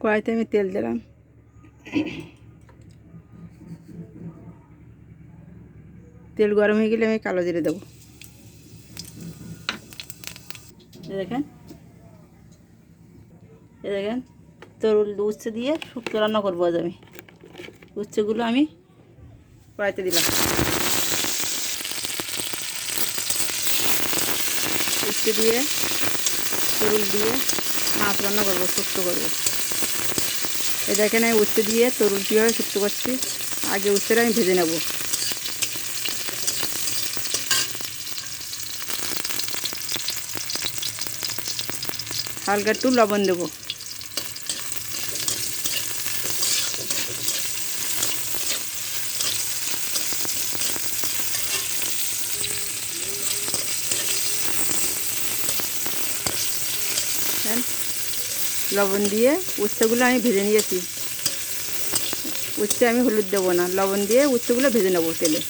কড়াইতে আমি তেল দিলাম। তেল গরম হয়ে গেলে আমি কালো জিরে দেবো। দেখেন। এ দেখেন তরুল উচ্ছে দিয়ে শুক্তো রান্না করব আজ আমি। উচ্ছেগুলো আমি কড়াইতে দিলাম। উচ্ছে দিয়ে তরুল দিয়ে মাছ রান্না করব, শুক্তো করব। দেখেন আমি উচ্ছে দিয়ে তরুল কীভাবে শুক্তো করছি। আগে উচ্ছেটা আমি ভেজে নেব। হালকা একটু লবণ দেবো দেখেন, লবণ দিয়ে উচ্ছেগুলো আমি ভেজে নিয়েছি। উচ্ছে আমি হলুদ দেবো না, লবণ দিয়ে উচ্ছেগুলো ভেজে নেব তেলে।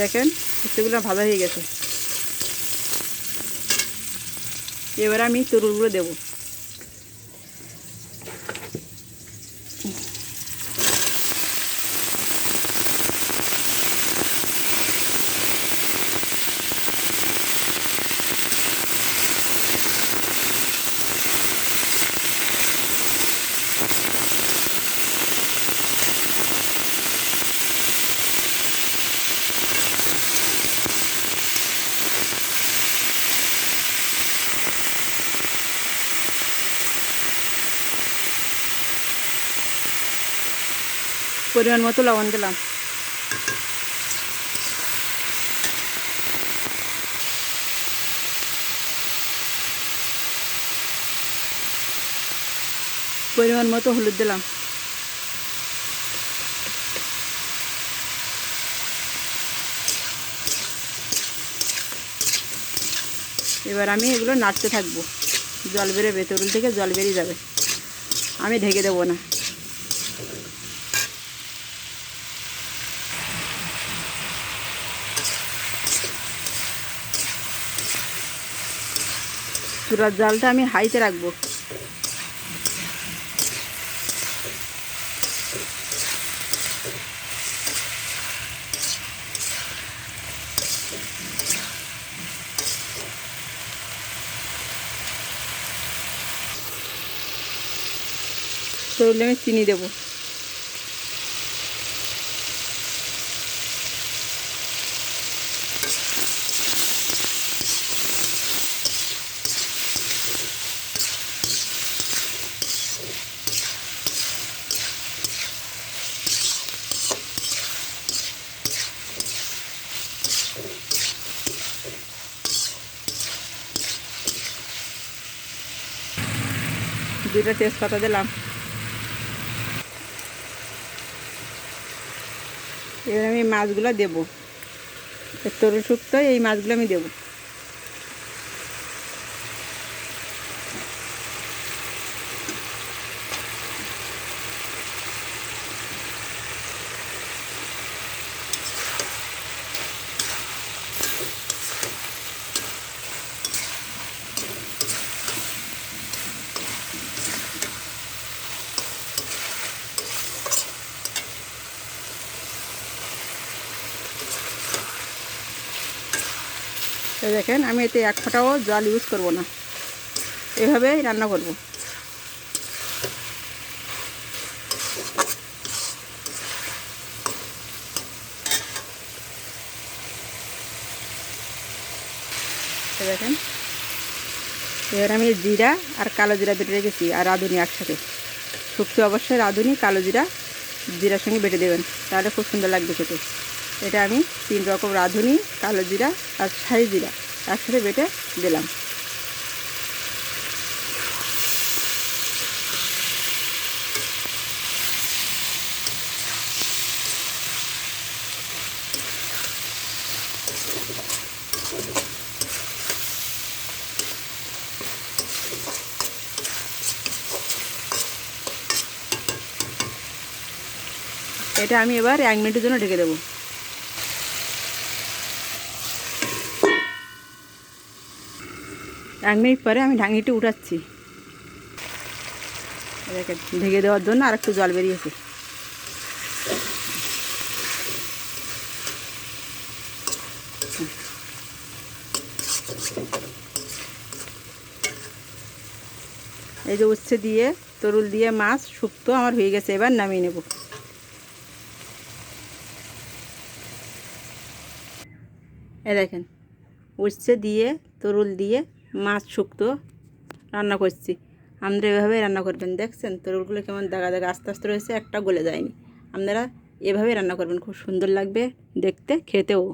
দেখেন উচ্ছেগুলো ভাজা হয়ে গেছে। এবার আমি তরুলগুলো দেবো। পরিমাণ মতো লবণ দিলাম। পরিমাণ মতো হলুদ দিলাম। এবার আমি এগুলো নাড়তে থাকব। জল বেরোবে তরুল থেকে জল বেরিয়ে যাবে। আমি ঢেকে দেবো না। চুলার জালটা আমি হাইতে রাখব। তরলে আমি চিনি দেবো। দুটো তেজপাতা দিলাম। এবার আমি মাছগুলো দেবো। তরুণ শুক্তো এই মাছগুলো আমি দেবো। এই দেখেন, আমি এতে এক ফোঁটাও জল ইউজ করব না। এভাবেই রান্না করব। দেখেন, এবার আমি জিরা আর কালো জিরা বেটে রেখেছি আর রাঁধুনি একসাথে। শুক্তো অবশ্যই রাঁধুনি, কালো জিরা, জিরার সঙ্গে বেটে দেবেন, তাহলে খুব সুন্দর লাগবে খেতে। এটা আমি তিন রকম রাঁধুনি, কালো জিরা আর ছাই জিরা একসাথে বেটে দিলাম। এটা আমি এবার এক মিনিটের জন্য ঢেকে দেবো। এক মিনিট পরে আমি ঢাকনিটি উঠাচ্ছি। ঢেকে দেওয়ার জন্য আর একটু জল বেরিয়েছে। এই যে উচ্ছে দিয়ে, তরুল দিয়ে মাছ শুক্তো আমার হয়ে গেছে, এবার নামিয়ে নেব। এ দেখেন, উচ্ছে দিয়ে, তরুল দিয়ে মাছ শুক্তো রান্না করছি। আপনারা এভাবেই রান্না করবেন, দেখছেন? তরুলগুলো কেমন দাগা দাগা আস্তে আস্তে রয়েছে, একটা গলে যায়নি। আপনারা এভাবেই রান্না করবেন, খুব সুন্দর লাগবে দেখতে, খেতেও।